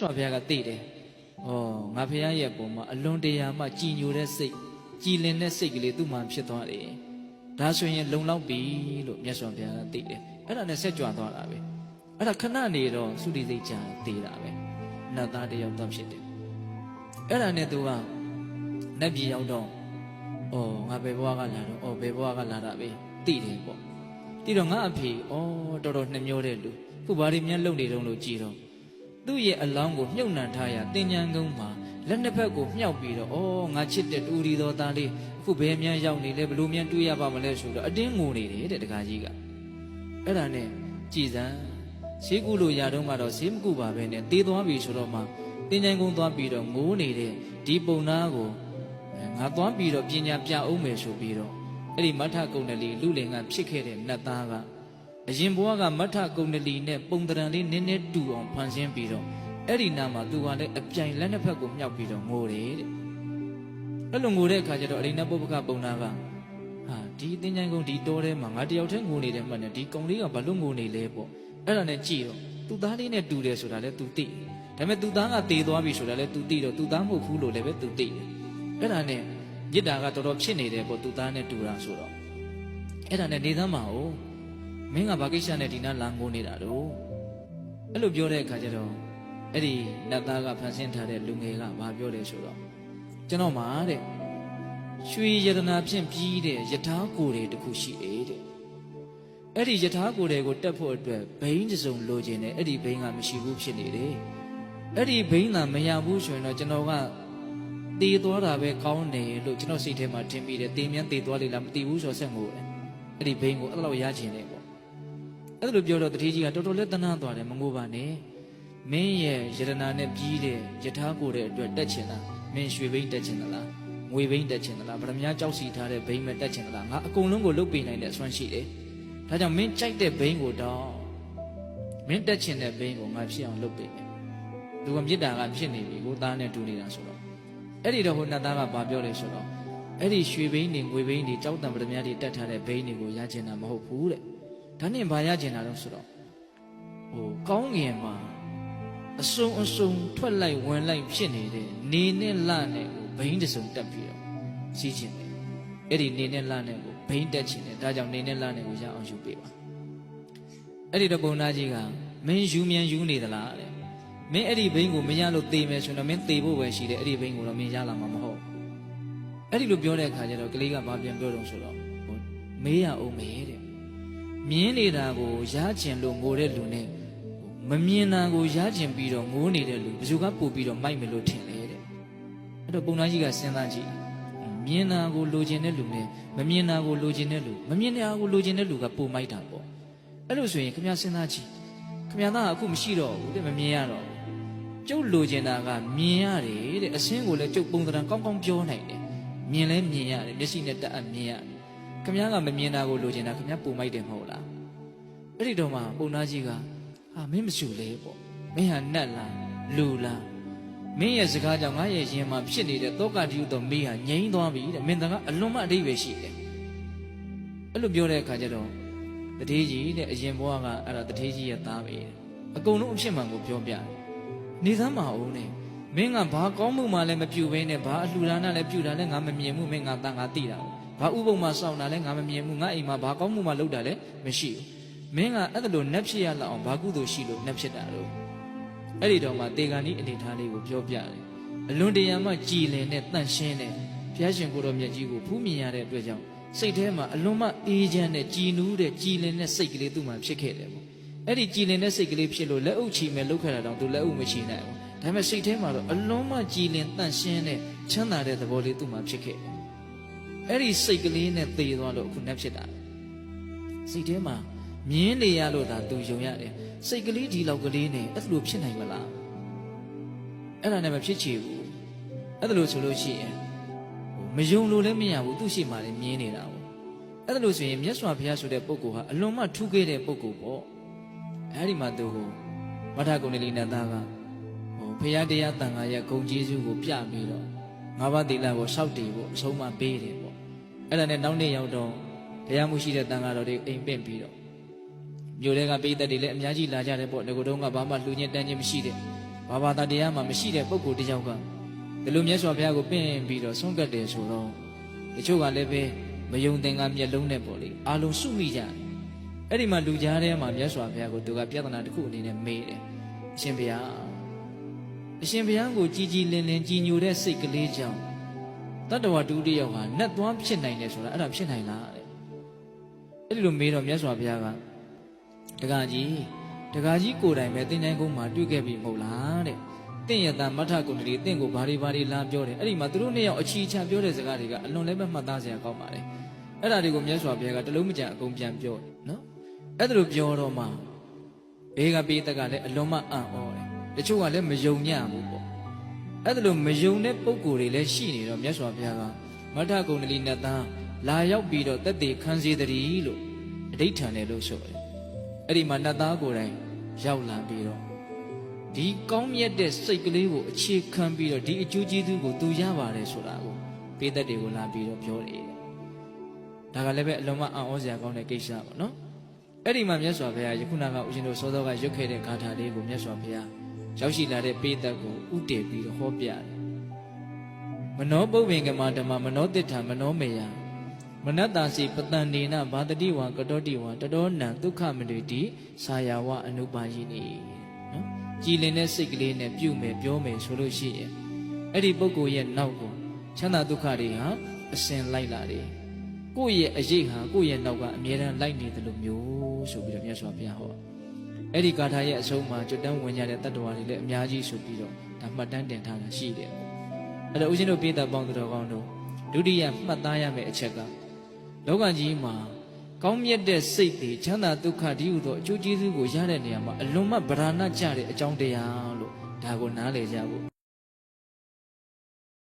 စွာဘုရားကသိတယ်ဩငါဘုရားရဲ့ပုံမှာအလွန်တရာမှကြည်ညိုတဲ့စိတ်ကြည်လင်တဲ့စိတ်ကလေးသူ့မှာဖြစ်သွားတယ်ဒါဆိုရင်လုံလောက်ပြီလို့မြတ်စွာဘုရားကသိတယ်အဲ့ဒါနဲ့ဆက်ကြွသွားတာပဲအဲ့ဒါခဏနေတော့သုတိစိတ်ချသေးတာပဲနတ်သားတစ်ယောက်တော့ဖြစ်တယ်အဲ့ဒါနဲ့သူကနတ်ပြည်ရောက်တော့ဩငါဘယ်ဘဝကလာတော့ဩဘယ်ဘဝကလာတာပဲသိတယ်ပေါ့သိတော့ငါအဖေဩတော်တော်နှမျောတဲ့လူခုဘာတွေများလုံနေတုံးလို့ကြည်တော့ သူ့ရဲ့အလောင်းကိုမြုပ်နှံထားရတင်ညာကုန်းမှာလက်နှစ်ဖက်ကိုမြှောက်ပြီးတော့ဩငါချစ်တဲ့တူရီတော်သားလေးအခုဘယ်မြန်ရောက်နေလဲဘလို့မြန်တွေးရပါမလဲဆိုတော့အတင်းငိုနေတယ်တဲ့တခါကြီးကအဲ့ဒါနဲ့ကြည်စံဈေးကုလို့ရတော့ကတော့ဈေးမကုပါပဲနဲ့တေးသွားပြီဆိုတော့မှတင်ညာကုန်းသွားပြီးတော့ငိုနေတဲ့ဒီပုံနာကိုအဲငါသွားပြီးတော့ပညာပြအောင်မယ်ဆိုပြီးတော့အဲ့ဒီမထကုံတလီလူလင်ကဖြစ်ခဲ့တဲ့နတ်သားက အရင်ဘဝကမထကုံတလီနဲ့ပုံတရံလေးနည်းနည်းတူအောင်ဖန်ဆင်းပြီးတော့အဲ့ဒီနာမှာသူကလည်းအပြိုင်လက်နှစ်ဖက်ကိုမြောက်ပြီးတော့ငိုတယ်တဲ့အဲ့လိုငိုတဲ့အခါကျတော့အရိဏပုပ္ပကပုံနာကဟာဒီအင်းချိုင်းကုန်းဒီတောထဲမှာငါတယောက်တည်းငိုနေတယ်မှတ်နေဒီကုံလေးကဘာလို့ငိုနေလဲပေါ့အဲ့ဒါနဲ့ကြည့်တော့သူသားလေးနဲ့တူတယ်ဆိုတာလည်း तू သိတယ်ဒါပေမဲ့သူသားကတေသွားပြီဆိုတာလည်း तू သိတော့သူသားမဟုတ်ဘူးလို့လည်းပဲ तू သိတယ်အဲ့ဒါနဲ့မြစ်တာကတော်တော်ဖြစ်နေတယ်ပေါ့သူသားနဲ့တူတာဆိုတော့အဲ့ဒါနဲ့နေသမ်းပါဦး မင်းကဘာကိစ္စနဲ့ဒီနားလာငိုနေတာတော့အဲ့လိုပြောတဲ့အခါကျတော့အဲ့ဒီနတ်သားကဖန်ဆင်းထားတဲ့လူငယ်ကဘာပြောလဲဆိုတော့ကျွန်တော်မှာတဲ့ရွှေယတနာဖြင့်ပြီးတဲ့ယထာကိုယ်တွေတစ်ခုရှိတယ်တဲ့အဲ့ဒီယထာကိုယ်တွေကိုတက်ဖို့အတွက်ဘိန်းတစ်စုံလိုချင်တယ်အဲ့ဒီဘိန်းကမရှိဘူးဖြစ်နေတယ်အဲ့ဒီဘိန်းကမရဘူးဆိုရင်တော့ကျွန်တော်ကတည်သွားတာပဲကောင်းတယ်လို့ကျွန်တော်စိတ်ထဲမှာထင်ပြီးတယ်တင်းမြန်းတည်သွားလိမ့်လားမတည်ဘူးဆိုတော့ဆက်ငိုတယ်အဲ့ဒီဘိန်းကိုအဲ့လိုရချင်တယ်ပေါ့ အဲ့လိုပြောတော့တတိကြီးကတော်တော်လေးတနာသွားတယ်မငိုပါနဲ့မင်းရဲ့ယတနာနဲ့ပြီးတဲ့ယထာကိုတဲ့အတွက်တက်ချင်လားမင်းရွှေဘိန်းတက်ချင်သလားငွေဘိန်းတက်ချင်သလားဗရမ ्या ကြောက်စီထားတဲ့ဘိန်းပဲတက်ချင်သလားငါအကုန်လုံးကိုလုတ်ပေးနိုင်တဲ့အစွမ်းရှိတယ်ဒါကြောင့်မင်းကြိုက်တဲ့ဘိန်းကိုတော့မင်းတက်ချင်တဲ့ဘိန်းကိုငါဖြစ်အောင်လုပ်ပေးမယ်သူကမြစ်တာကဖြစ်နေပြီကိုသားနဲ့တူနေတာဆိုတော့အဲ့ဒီတော့ဟိုနတ်သားကဘာပြောလဲဆိုတော့အဲ့ဒီရွှေဘိန်းတွေငွေဘိန်းတွေကြောက်တံဗရမ ्या တွေတက်ထားတဲ့ဘိန်းတွေကိုရချင်တာမဟုတ်ဘူးတဲ့ ဒါနဲ့ဘာရကျင်တာတော့ဆိုတော့ဟိုကောင်းငင်မှာအစုံအစုံထွက်လိုက်ဝင်လိုက်ဖြစ်နေတဲ့နေနဲ့လနဲ့ကိုဘိန်းတစ်စုံတက်ပြီးတော့စီးကျင်တယ်အဲ့ဒီနေနဲ့လနဲ့ကိုဘိန်းတက်ချင်တယ်ဒါကြောင့်နေနဲ့လနဲ့ကိုရအောင်ယူပေးပါအဲ့ဒီတော့ပုံနာကြီးကမင်းယူမြန်ယူနေသလားတဲ့မင်းအဲ့ဒီဘိန်းကိုမရလို့သေမယ်ဆိုတော့မင်းသေဖို့ပဲရှိတယ်အဲ့ဒီဘိန်းကိုတော့မင်းရလာမှာမဟုတ်အဲ့ဒီလိုပြောတဲ့အခါကျတော့ကလေးကဘာပြန်ပြောတော့ဆိုတော့ဟိုမေးရအောင်မေးတဲ့ မြင်းနေတာကိုရားကျင်လို့ငိုတဲ့လူနဲ့မမြင်တာကိုရားကျင်ပြီးတော့ငိုနေတဲ့လူဘယ်သူကပို့ပြီးတော့မိုက်မယ်လို့ထင်လဲတဲ့အဲ့တော့ပုံသားကြီးကစဉ်းစားကြည့်မြင်တာကိုလိုချင်တဲ့လူနဲ့မမြင်တာကိုလိုချင်တဲ့လူမမြင်တာကိုလိုချင်တဲ့လူကပို့မိုက်တာပေါ့အဲ့လိုဆိုရင်ခင်ဗျားစဉ်းစားကြည့်ခင်ဗျားသားကအခုမရှိတော့ဘူးတဲ့မမြင်ရတော့ဘူးကျုပ်လိုချင်တာကမြင်ရတယ်တဲ့အစင်းကိုလည်းကျုပ်ပုံသဏ္ဍာန်ကောင်းကောင်းပြောနိုင်တယ်မြင်လဲမြင်ရတယ်မျက်စိနဲ့တက်အပ်မြင်ရတယ် ခမ ्या ကမမြင်တာကိုလိုချင်တာခမ ्या ပုံမိုက်တယ်မဟုတ်လားအဲ့ဒီတော့မှပုံသားကြီးကဟာမင်းမစုလေပေါ့မင်းဟာနတ်လားလူလားမင်းရဲ့စကားကြောင့်ငါရဲ့ရင်မှာဖြစ်နေတဲ့တောကတိယတော်မေးဟာငြိမ်းသွားပြီတဲ့မင်းတကအလွန်မှအဓိပ္ပာယ်ရှိတယ်အဲ့လိုပြောတဲ့အခါကျတော့တထေးကြီးတဲ့အရင်ဘဝကအဲ့ဒါတထေးကြီးရဲ့သားပဲအကုန်လုံးအဖြစ်မှန်ကိုပြောပြတယ်နေသမ်းမအောင်နဲ့မင်းကဘာကောင်းမှုမှလည်းမပြုဘဲနဲ့ဘာအလှူဒါနလည်းပြုတာလည်းငါမမြင်ဘူးမင်းငါတန်ငါသိတာ ဘာဥပုံမှစောင့်တာလည်းငါမမြင်ဘူးငါအိမ်မှာဘာကောင်းမှုမှလုပ်တာလည်းမရှိဘူးမင်းကအဲ့ဒါလိုနှက်ဖြစ်ရလောက်အောင်ဘာကုသိုလ်ရှိလို့နှက်ဖြစ်တာလို့အဲ့ဒီတော့မှတေဂန်ဒီအနေထားလေးကိုပြောပြတယ်အလွန်တရာမှကြည်လင်တဲ့တန့်ရှင်းတဲ့ဘုရားရှင်ကိုတော်မြတ်ကြီးကိုဖူးမြင်ရတဲ့အတွက်ကြောင့်စိတ်ထဲမှာအလွန်မှအေးချမ်းတဲ့ကြည်နူးတဲ့ကြည်လင်တဲ့စိတ်ကလေးသူ့မှာဖြစ်ခဲ့တယ်ပေါ့အဲ့ဒီကြည်လင်တဲ့စိတ်ကလေးဖြစ်လို့လက်အုပ်ချီမဲ့လောက်ခတာတောင်သူလက်အုပ်မချီနိုင်ဘူးဒါပေမဲ့စိတ်ထဲမှာတော့အလွန်မှကြည်လင်တန့်ရှင်းတဲ့ချမ်းသာတဲ့သဘောလေးသူ့မှာဖြစ်ခဲ့တယ် အဲ့ဒီစိတ်ကလေးနဲ့သေသွားလို့အခုနှက်ဖြစ်တာစိတ်ထဲမှာမြင်းနေရလို့ဒါသူယုံရတယ်စိတ်ကလေးဒီလောက်ကလေးနဲ့အဲ့လိုဖြစ်နိုင်မလားအဲ့ဒါနဲ့မဖြစ်ချေဘူးအဲ့ဒါလို့ဆိုလို့ရှိရင်မယုံလို့လည်းမရဘူးသူ့ရှိမှလည်းမြင်းနေတာပေါ့အဲ့ဒါလို့ဆိုရင်မြတ်စွာဘုရားဆိုတဲ့ပုဂ္ဂိုလ်ဟာအလွန်မှထူးခဲ့တဲ့ပုဂ္ဂိုလ်ပေါ့အဲ့ဒီမှာသူဟိုမထကုဏလီနတ်သားကဟိုဘုရားတရားတန်ခါရဲ့ဂုံကျေးဇူးကိုပြပြီးတော့ငါးပါးသီလကိုစောက်တည်ဖို့အဆုံးမပေးတယ်ပေါ့ အဲ့ဒါနဲ့နောက်နေ့ရောက်တော့တရားမှုရှိတဲ့တန်ဃာတော်တွေအိမ်ပင့်ပြီးတော့မြို့တွေကပိသက်တွေလည်းအများကြီးလာကြတယ်ပေါ့ငကိုတုံးကဘာမှလှူညင်တန်းခြင်းမရှိတဲ့ဟဘာဘာသာတရားမှမရှိတဲ့ပုဂ္ဂိုလ်တစ်ယောက်ကဒီလိုမြတ်စွာဘုရားကိုပင့်ပြီးတော့ဆုံးကတ်တယ်ဆိုတော့တချို့ကလည်းပဲမယုံသင်္ကာမျက်လုံးနဲ့ပေါ့လေအာလုံးစုမိကြတယ်အဲ့ဒီမှာလူကြားထဲမှာမြတ်စွာဘုရားကိုသူကပြဿနာတစ်ခုအနေနဲ့မေးတယ်အရှင်ဘုရားအရှင်ဘုရားကိုကြည်ကြည်လင်လင်ကြည်ညိုတဲ့စိတ်ကလေးကြောင့် တတ္တဝတူတယောက်ဟာနတ်သွားဖြစ်နိုင်တယ်ဆိုတာအဲ့ဒါဖြစ်နိုင်လားတဲ့အဲ့ဒီလိုမေးတော့မြတ်စွာဘုရားကတက္ကကြီးတက္ကကြီးကိုယ်တိုင်ပဲတင်တိုင်းကုန်းမှာတွေ့ခဲ့ပြီမဟုတ်လားတဲ့တင့်ရတမထကုဏ္ဏရီတင့်ကိုဘာတွေဘာတွေလာပြောတယ်အဲ့ဒီမှာသူတို့နှစ်ယောက်အချီချပြောတဲ့စကားတွေကအလွန်လည်းပဲမှတ်သားစရာကောင်းပါတယ်အဲ့ဒါတွေကိုမြတ်စွာဘုရားကတလုံးမကြံအကုန်ပြန်ပြောတယ်နော်အဲ့ဒါလိုပြောတော့မှဘေးကပေးတက်ကလည်းအလွန်မှအံ့ဩတယ်တချို့ကလည်းမယုံညံ့ဘူးပေါ့ အဲ့ဒါလိုမယုံတဲ့ပုံကိုယ်တွေလည်းရှိနေတော့မြတ်စွာဘုရားကမထကုဏ္ဏရီနတ်သားလာရောက်ပြီးတော့တက်သေးခံစေတည်းလို့အဋိဋ္ဌံတယ်လို့ဆိုတယ်အဲ့ဒီမှာနတ်သားကိုယ်တိုင်ရောက်လာပြီးတော့ဒီကောင်းမြတ်တဲ့စိတ်ကလေးကိုအခြေခံပြီးတော့ဒီအကျိုးကျေးဇူးကိုသူရပါတယ်ဆိုတာကိုပေးသက်တွေကိုလာပြီးတော့ပြောတယ်။ဒါကလည်းပဲအလုံးမအံ့ဩစရာကောင်းတဲ့ကိစ္စပေါ့နော်။အဲ့ဒီမှာမြတ်စွာဘုရားယခုနကဦးဇင်းတို့စောစောကရွတ်ခဲ့တဲ့ဂါထာလေးကိုမြတ်စွာဘုရား ရောက်ရှိလာတဲ့ပေးသက်ကိုဥတည်ပြီးတော့ဟောပြတယ်။မနောပုဗ္ဗင်္ဂမဓမ္မမနောတိဋ္ဌမနောမေယမနတ္တာစီပတန်နေနဘာတတိဝံကတောတိဝံတတောနံဒုက္ခမနွေတိဆာယာဝအနုပါယိနိနော်ကြည်လင်တဲ့စိတ်ကလေးနဲ့ပြုမယ်ပြောမယ်ဆိုလို့ရှိရင်အဲ့ဒီပုဂ္ဂိုလ်ရဲ့နောက်ကိုချမ်းသာဒုက္ခတွေဟာအစဉ်လိုက်လာတယ်ကိုယ့်ရဲ့အရေးဟာကိုယ့်ရဲ့နောက်ကအမြဲတမ်းလိုက်နေတယ်လို့မျိုးဆိုပြီးတော့မြတ်စွာဘုရားဟော အဲ့ဒီဂါထာရဲ့အဆုံးမှာကျွတ်တန်းဝင်ကြတဲ့တတ္တဝါတွေလည်းအများကြီးဆိုပြီးတော့ဒါမှတ်တမ်းတင်ထားတာရှိတယ်အဲ့တော့ဦးဇင်းတို့ပြည်သက်ပေါင်းသူတော်ကောင်းတို့ဒုတိယမှတ်သားရမယ့်အချက်ကလောကကြီးမှာကောင်းမြတ်တဲ့စိတ်တွေချမ်းသာဒုက္ခဒီဟုသောအကျိုးကျေးဇူးကိုရတဲ့နေရာမှာအလွန်မှဗราဏကြတဲ့အကြောင်းတရားလို့ဒါကိုနားလည်ကြဖို့